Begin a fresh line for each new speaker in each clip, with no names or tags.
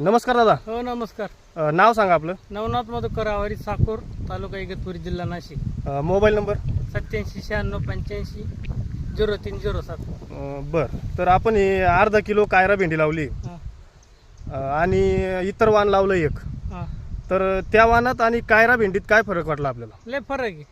नमस्कार दादा.
हो नमस्कार.
अ, नाव सांगा आपलं.
नवनाथ मधुकर आवारी साकोर तालुका इगतपुरी जिल्हा नाशिक.
अ, मोबाईल नंबर?
सत्याऐंशी शहाण्णव पंच्याऐंशी झिरो तीन झिरो सात.
अ, बर. तर आपण ही अर्धा किलो कायरा भेंडी लावली.
हां.
अ, आणि इतर वाण लावलं एक.
हां.
तर त्या वाणात आणि कायरा भेंडीत काय फरक वाटला आपल्याला?
लय फरक आहे.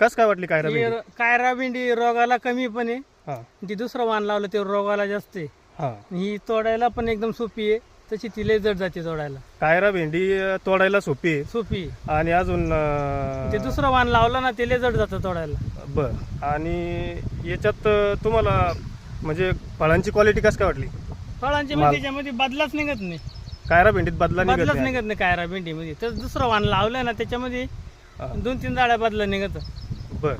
कस काय वाटली कायरा
ही
भेंडी?
र- कायरा भेंडी रोगाला कमी पण आहे.
हां.
जी दुसरं वाण लावलं ते रोगाला जास्त आहे.
हां.
ही तोडायला पण एकदम सोपी आहे. तशी ती लय जड जाते तोडायला
कायरा भेंडी अ, तोडायला सोपी आहे.
सोपी.
आणि अजून अ,
ते दुसरं वाण लावलं ना ते लय जड जातं तोडायला.
बर. आणि याच्यात अ, तुम्हाला म्हणजे फळांची क्वालिटी कस काय वाटली?
फळांची
माल.
म्हणजे त्याच्यामध्ये बदलाच निघत नाही.
कायरा भेंडीत बदला निघत
बदलाच
नाही.
निघत नाही कायरा भेंडीमध्ये. तर दुसरं वाण लावलं ना त्याच्यामध्ये
हा.
दोन तीन जाड्या बदला निघत.
बर.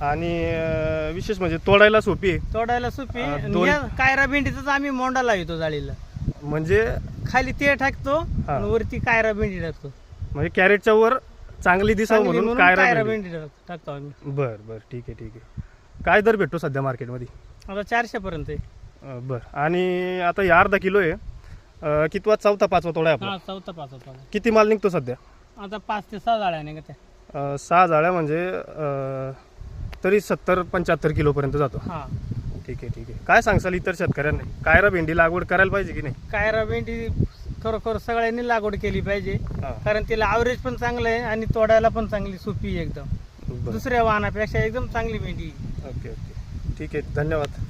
आणि अ, विशेष म्हणजे तोडायला सोपी आहे.
तोडायला सोपी आणि या कायरा भेंडीचाच आम्ही मोंडा लावतो जाळीला.
म्हणजे
खाली ते टाकतो
हा.
आणि वरती कायरा भेंडी टाकतो.
म्हणजे कॅरेटच्या वर चांगली दिसावं
चांगली
म्हणून
म्हणून
कायरा
कायरा
भेंडी.
भेंडी टाक- टाकतो आम्ही.
बर बर ठीक आहे ठीक आहे. काय दर भेटतो सध्या मार्केटमध्ये?
आता चारशे पर्यंत आहे.
अं, बर. आणि आता हे अर्धा किलो आहे. अं, कितवा चौथा पाचवा तोडा आहे आपला?
हा चौथा पाच होता
किती माल निघतो सध्या?
आता पाच ते सहा जाळ्या नाही का त्या
अं, सहा जाळ्या म्हणजे अं, तरी सत्तर पंच्याहत्तर किलोपर्यंत जातो.
हा.
ठीक आहे ठीक आहे. काय सांगसाल इतर शेतकऱ्यांना? कायरा भेंडी लागवड करायला पाहिजे की नाही?
कायरा भेंडी खरोखर सगळ्यांनी लागवड केली पाहिजे.
हां.
कारण तिला ॲव्हरेज पण चांगलं आहे आणि तोडायला पण चांगली सोपी आहे एकदम.
बरं.
दुसऱ्या वाहनापेक्षा एकदम चांगली भेंडी. आहे.
Okay okay. ठीक आहे धन्यवाद.